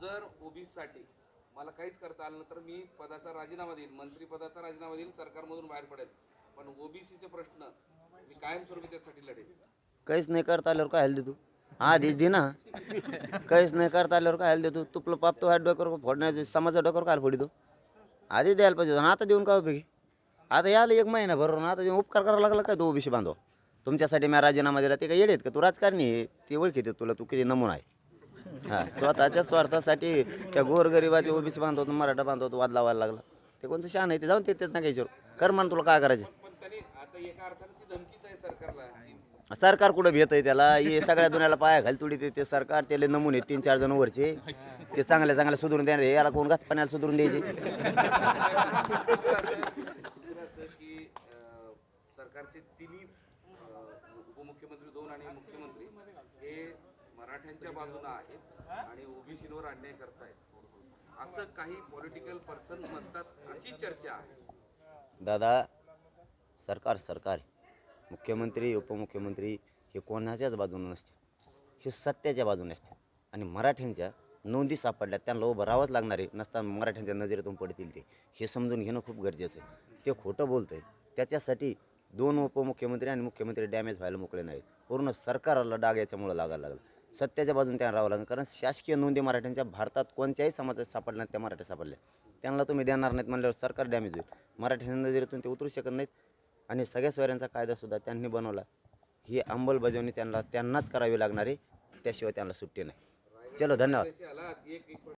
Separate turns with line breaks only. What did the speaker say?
जर ओबीसीसाठी मला काहीच करता आलं तर मी पदाचा राजीनामा देईन. मंत्री पदाचा राजीनामा देईल सरकारमधून बाहेर पडेल. पण ओबीसीचे प्रश्न मी कायमस्वरूपी त्यासाठी लढेल
काहीच नाही करता आल्यावर काय हल्ली तू? आधीच दे ना. काहीच नाही करता आल्यावर काय हल्ली तू? तुपलं पाप तो ह्या डोक्यावर फोडण्याचं समाजा डोक्यावर काय फोडी तू आधी द्यायला पाहिजे होतं. आता देऊन काय उपयोगी? आता याला एक महिना भरून आता देऊन उपकार करायला लागला काय तो ओबीसी बांधव? तुमच्यासाठी मी राजीनामा दिला ते काय येडेत का? तू राजकारणी आहे ते ओळखीते तुला तू किती नमुना आहे. हा. स्वतःच्या स्वार्थासाठी त्या गोरगरिबाचे ओबीसी बांधवतो मराठा बांधवतो वाद लावायला लागला. ते कोणतं शान आहे ते जाऊन ते तेच ना काही कर म्हण तुला काय करायचं. सरकार कुठं भेट आहे त्याला? हे सगळ्या दुनियाला पाया घाल तुडी ते सरकार त्याला नमुने तीन चार जण वरचे. ते चांगल्या चांगल्या सुधरून देणार याला कोण घास पाण्याला सुधरून द्यायचे?
सरकारचे तिन्ही उपमुख्यमंत्री दोन आणि मुख्यमंत्री मराठ्यांच्या बाजूने आहेत आणि ओबीसीवर अन्याय करतायत. असं काही पॉलिटिकल पर्सन म्हणतात अशी चर्चा आहे.
दादा सरकार सरकार. मुख्यमंत्री उपमुख्यमंत्री हे कोणाच्याच बाजूने नसते हे सत्याच्या बाजूने असते आणि मराठ्यांच्या नोंदी सापडल्या त्यांना उभं राहावंच लागणार आहे. नसताना मराठ्यांच्या नजरेतून पडतील ते. हे समजून घेणं खूप गरजेचं आहे. ते खोटं बोलतं आहे त्याच्यासाठी दोन उपमुख्यमंत्री आणि मुख्यमंत्री डॅमेज व्हायला मोकळे नाहीत. पूर्ण सरकारला डाग याच्यामुळं लागायला लागला. सत्याच्या बाजूने त्यांना राहावं लागेल. कारण शासकीय नोंदी मराठ्यांच्या भारतात कोणत्याही समाजात सापडल्या नाहीत, त्या मराठ्या सापडल्या. त्यांना तुम्ही देणार नाहीत म्हणल्यावर सरकार डॅमेज होईल. मराठी नजरेतून ते उतरू शकत नाहीत आणि सगळ्या स्वऱ्यांचा कायदासुद्धा त्यांनी बनवला. ही अंमलबजावणी त्यांना त्यांनाच करावी लागणार आहे. त्याशिवाय त्यांना सुट्टी नाही. चलो धन्यवाद.